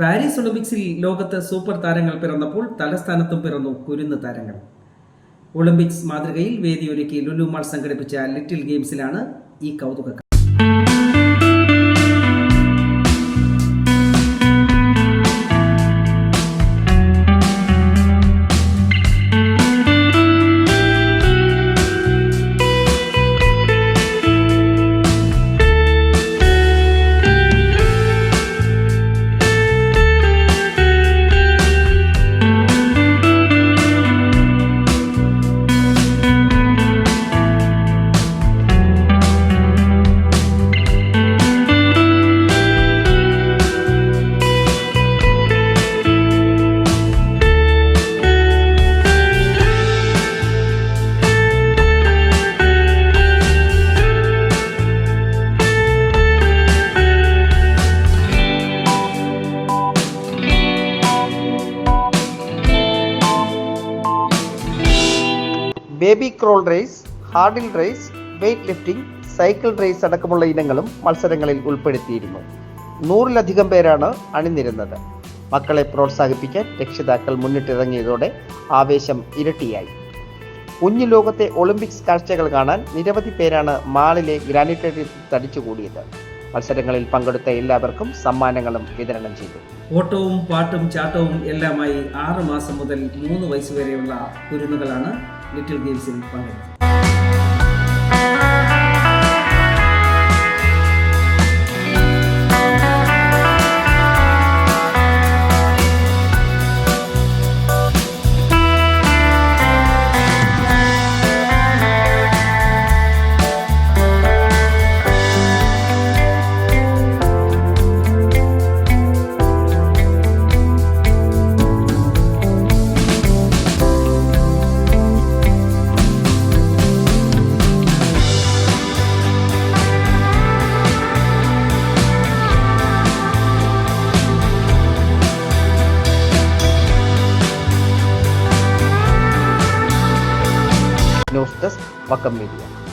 Paris ഒളിമ്പിക്സിൽ ലോകത്ത് super താരങ്ങൾ പിറന്നപ്പോൾ തലസ്ഥാനത്തും പിറന്നു കുരുന്ന് താരങ്ങൾ. ഒളിമ്പിക്സ് മാതൃകയിൽ വേദിയൊരുക്കി ലുലുമാൾ സംഘടിപ്പിച്ച ലിറ്റിൽ ഗെയിംസിലാണ് ഈ കൗതുക baby crawl race hurdle race weight lifting cycle race അടക്കമുള്ള ഇനങ്ങളും മത്സരങ്ങളിൽ ഉൾപ്പെടുത്തിയിരുന്നു. നൂറിലധികം പേരാണ് അണിനിരുന്നത്. മക്കളെ പ്രോത്സാഹിപ്പിക്കാൻ രക്ഷിതാക്കൾ മുന്നിട്ടിറങ്ങിയതോടെ ആവേശം ഇരട്ടിയായി. കുഞ്ഞു ലോകത്തെ ഒളിമ്പിക്സ് കാഴ്ചകൾ കാണാൻ നിരവധി പേരാണ് മാളിലെ ഗ്രാനിറ്റേറ്റിൽ തടിച്ചുകൂടിയത്. മത്സരങ്ങളിൽ പങ്കെടുത്ത എല്ലാവർക്കും സമ്മാനങ്ങളും വിതരണം ചെയ്തു. ഓട്ടവും പാട്ടും ചാട്ടവും എല്ലാമായി ആറ് മാസം മുതൽ മൂന്ന് വയസ്സ് വരെയുള്ള കുരുന്നുകളാണ് ലിറ്റിൽ ഗെയിംസിൽ പങ്കെടുത്തത് एक्टर्स व कॉमेडियन